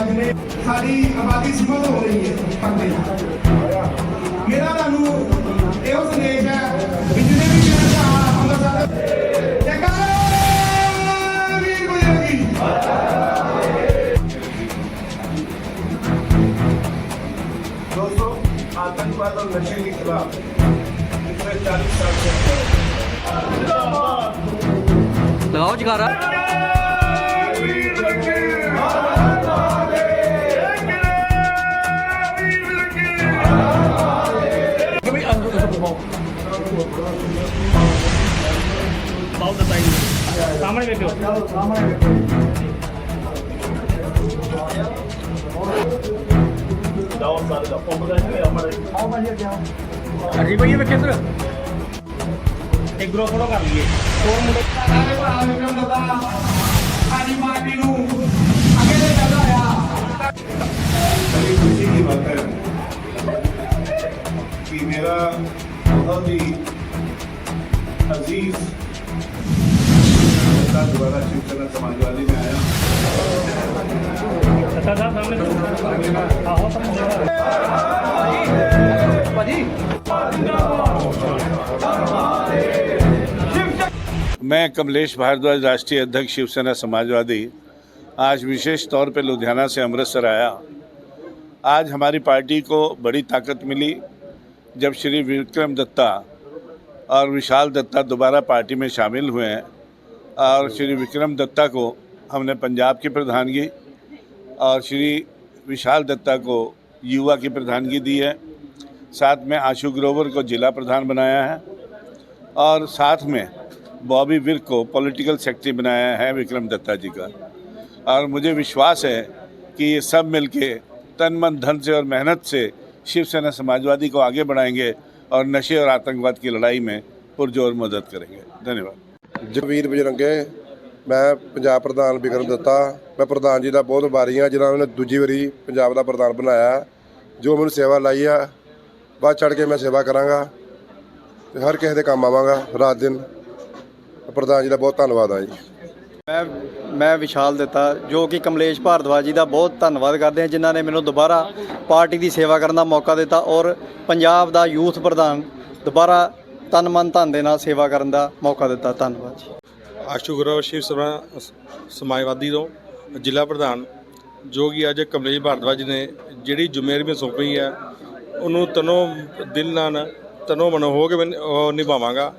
ਭਾਰਤਵਾਜ ਨੇ ਸਾਡੀ ਆਬਾਦੀ ਸਮਝ ਹੋ ਰਹੀ ਹੈ ਪੱਕੇ ਮੇਰਾ ਤੁਹਾਨੂੰ ਇਹੋ ਸੰਦੇਸ਼ ਹੈ ਕਿ ਜਿਹਨੇ ਵੀ ਮੇਰਾ ਭਰਾ ਅੰਮ੍ਰਿਤਸਰ ਜੈਕਾਰਾ ਵੀਰ ਗੁਜਰਗੀ दोस्तों आतंकवाद और नशे के खिलाफ पिछले चालीस साल से ਲਗਾਓ ਜਗਾਰਾ ਸਾਹਮਣੇ ਵੇਖਿਓ। ਸਾਹਮਣੇ ਵੇਖਿਓ ਦਾਓ ਸਾਡੇ ਦਾ ਪੰਪ ਦਾ ਹੈ ਅਮਰ ਆਓ ਭਾਈ ਅਜੀ ਭਾਈ ਵੇਖੇ ਸਰ ਇੱਕ ਗਰੋ ਫੋਲੋ ਕਰ ਲਈਏ। ਹੋਰ ਮੁੰਡੇ ਸਾਰੇ ਭਰਾ ਵਿਕਰਮ ਦਾਦਾ ਸਾਡੀ ਪਾਰਟੀ ਨੂੰ ਅੱਗੇ ਲੈ ਜਾਂਦਾ ਆ ਕਿ ਮੇਰਾ ਬਹੁਤ ਹੀ ਅਜ਼ੀਜ਼ था दोबारा शिफ्ट करना समाजवादी में आया। मैं कमलेश भारद्वाज, राष्ट्रीय अध्यक्ष, शिवसेना समाजवादी, आज विशेष तौर पर लुधियाना से अमृतसर आया। आज हमारी पार्टी को बड़ी ताकत मिली। जब श्री विक्रम दत्ता और विशाल दत्ता दोबारा पार्टी में शामिल हुए हैं और श्री विक्रम दत्ता को हमने पंजाब की प्रधानगी और श्री विशाल दत्ता को युवा की प्रधानगी दी है। साथ में आशु ग्रोवर को जिला प्रधान बनाया है और साथ में बॉबी विर्क को पॉलिटिकल सेक्रेटरी बनाया है विक्रम दत्ता जी का। और मुझे विश्वास है कि ये सब मिलके तन मन धन से और मेहनत से शिवसेना समाजवादी को आगे बढ़ाएँगे और नशे और आतंकवाद की लड़ाई में पुरजोर मदद करेंगे। धन्यवाद। ਜਗਵੀਰ ਬਜਰੰਗੇ, ਮੈਂ ਪੰਜਾਬ ਪ੍ਰਧਾਨ ਵਿਕਰਮ ਦਿੱਤਾ। ਮੈਂ ਪ੍ਰਧਾਨ ਜੀ ਦਾ ਬਹੁਤ ਵਾਰੀ ਹਾਂ, ਜਿਨ੍ਹਾਂ ਨੇ ਦੂਜੀ ਵਾਰੀ ਪੰਜਾਬ ਦਾ ਪ੍ਰਧਾਨ ਬਣਾਇਆ। ਜੋ ਮੈਨੂੰ ਸੇਵਾ ਲਾਈ ਆ, ਵੱਧ ਚੜ ਕੇ ਮੈਂ ਸੇਵਾ ਕਰਾਂਗਾ ਤੇ ਹਰ ਕਿਸੇ ਦੇ ਕੰਮ ਆਵਾਂਗਾ ਰਾਤ ਦਿਨ। ਪ੍ਰਧਾਨ ਜੀ ਦਾ ਬਹੁਤ ਧੰਨਵਾਦ ਆ ਜੀ। ਮੈਂ ਮੈਂ ਵਿਸ਼ਾਲ ਦਿੱਤਾ, ਜੋ ਕਿ ਕਮਲੇਸ਼ ਭਾਰਦਵਾਜ ਜੀ ਦਾ ਬਹੁਤ ਧੰਨਵਾਦ ਕਰਦੇ ਹਾਂ, ਜਿਨ੍ਹਾਂ ਨੇ ਮੈਨੂੰ ਦੁਬਾਰਾ ਪਾਰਟੀ ਦੀ ਸੇਵਾ ਕਰਨ ਦਾ ਮੌਕਾ ਦਿੱਤਾ ਔਰ ਪੰਜਾਬ ਦਾ ਯੂਥ ਪ੍ਰਧਾਨ ਦੁਬਾਰਾ ਤਨ ਮਨ ਧਨ ਦੇ ਨਾਲ ਸੇਵਾ ਕਰਨ ਦਾ ਮੌਕਾ ਦਿੱਤਾ। ਧੰਨਵਾਦ ਜੀ। ਆਸ਼ੂ ਗੁਰੂ ਸ਼ਿਵ ਸਭਾ ਸਮਾਜਵਾਦੀ ਤੋਂ ਜ਼ਿਲ੍ਹਾ ਪ੍ਰਧਾਨ, ਜੋ ਕਿ ਅੱਜ ਕਮਲੇਸ਼ ਭਾਰਦਵਾਜ ਨੇ ਜਿਹੜੀ ਜ਼ਿੰਮੇਵਾਰੀ ਮੈਂ ਸੌਂਪੀ ਹੈ ਉਹਨੂੰ ਤਨੋ ਦਿਲ ਨਾਲ, ਤਨੋ ਮਨੋ ਹੋ ਕੇ ਨਿਭਾਵਾਂਗਾ।